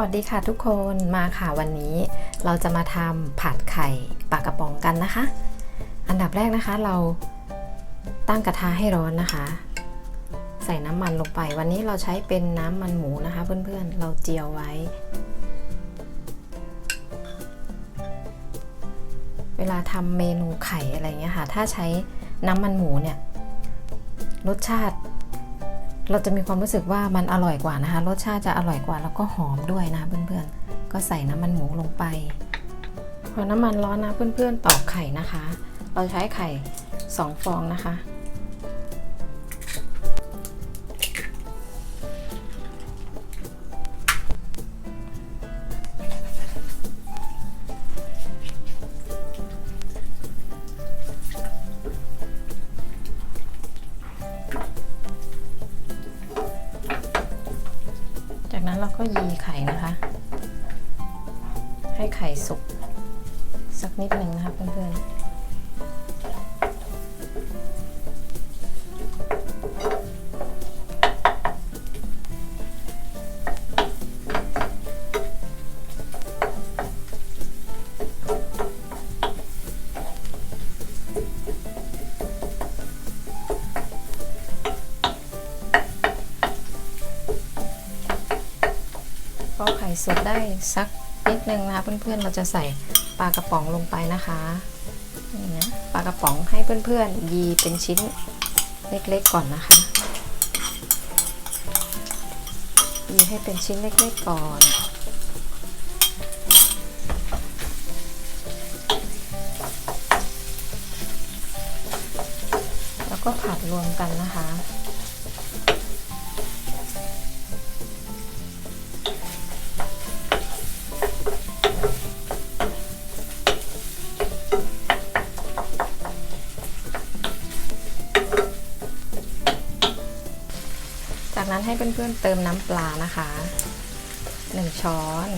วัสดีค่ะทุกคนมาค่ะวันนี้เราจะมาทำผัดไข่ปลากระป๋องกันนะคะ อันดับแรกนะคะเราตั้งกระทะให้ร้อนนะคะ ใส่น้ำมันลงไป วันนี้เราใช้เป็นน้ำมันหมูนะคะ เพื่อนๆเราเจียวไว้ เวลาทำเมนูไข่อะไรเงี้ยค่ะ ถ้าใช้น้ำมันหมูเนี่ยรสชาติ เราจะมีความรู้สึกว่ามันอร่อยกว่านะคะ รสชาติจะอร่อยกว่าแล้วก็หอมด้วยนะเพื่อนๆ ก็ใส่น้ำมันหมูลงไป พอน้ำมันร้อนนะเพื่อนๆตอกไข่นะคะ เราใช้ไข่ 2 ฟองนะคะ นั้นเราก็ยีไข่นะคะ ให้ไข่สุกสักนิดหนึ่งนะคะเพื่อนๆ พอไข่สุกได้สักนิดนึงนะคะ เพื่อนๆเราจะใส่ปลากระป๋องลงไปนะคะนี่นะปลากระป๋องให้เพื่อนๆ ยีเป็นชิ้นเล็กๆก่อนนะคะ ยีให้เป็นชิ้นเล็กๆก่อนแล้วก็ผัดรวมกันนะคะ จากนั้นให้เพื่อนๆเติมน้ำปลานะคะ 1 ช้อน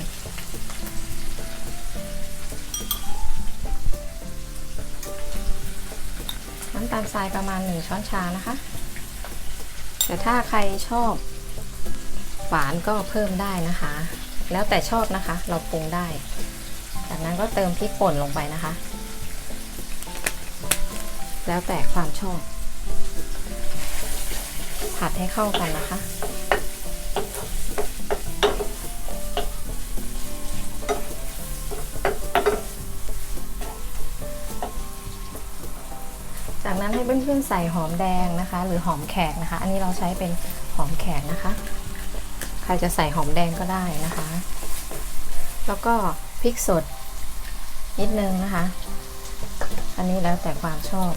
น้ำตาลทรายประมาณ 1 ช้อนชานะคะ แต่ถ้าใครชอบหวานก็เพิ่มได้นะคะ แล้วแต่ชอบนะคะ เราปรุงได้ จากนั้นก็เติมพริกป่นลงไปนะคะ แล้วแต่ความชอบ ผัดให้เข้ากันนะคะ จากนั้นให้เพื่อนๆใส่หอมแดงนะคะ หรือหอมแขกนะคะ อันนี้เราใช้เป็นหอมแขกนะคะ ใครจะใส่หอมแดงก็ได้นะคะ แล้วก็พริกสดนิดนึงนะคะ อันนี้แล้วแต่ความชอบ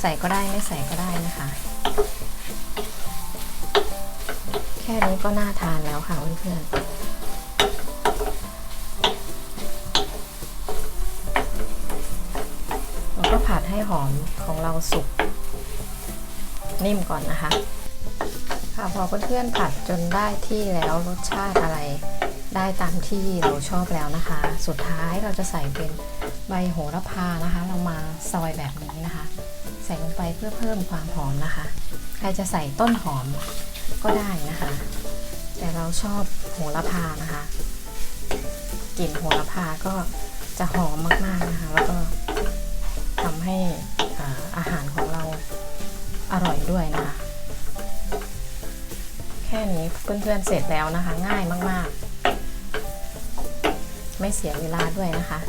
ใส่ก็ได้ไม่ใส่ก็ได้นะคะ แค่นี้ก็น่าทานแล้วค่ะเพื่อนๆเราก็ผัดให้หอมของเราสุกนิ่มก่อนนะคะ ค่ะพอเพื่อนๆผัดจนได้ที่แล้วรสชาติอะไรได้ตามที่เราชอบแล้วนะคะ สุดท้ายเราจะใส่เป็นใบโหระพานะคะ เรามาซอยแบบนี้นะคะ ใส่ลงไปเพื่อเพิ่มความหอมนะคะ ใครจะใส่ต้นหอม ก็ได้นะคะ แต่เราชอบโหระพานะคะกลิ่นโหระพาก็จะหอมมากๆนะคะ แล้วก็ทำให้อาอาหารของเราอร่อยด้วยนะคะ แค่นี้เพื่อนๆเสร็จแล้วนะคะ ง่ายมากๆ ไม่เสียเวลาด้วยนะคะ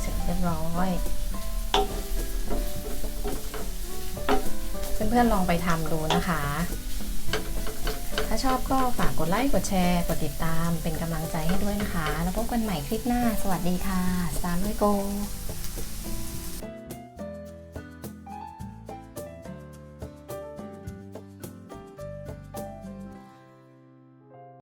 เสร็จเรียบร้อย เพื่อนๆลองไปทำดูนะคะ ถ้าชอบก็ฝากกดไลค์กดแชร์ กดติดตามเป็นกำลังใจให้ด้วยนะคะ แล้วพบกันใหม่คลิปหน้า สวัสดีค่ะสตาร์ลุยโก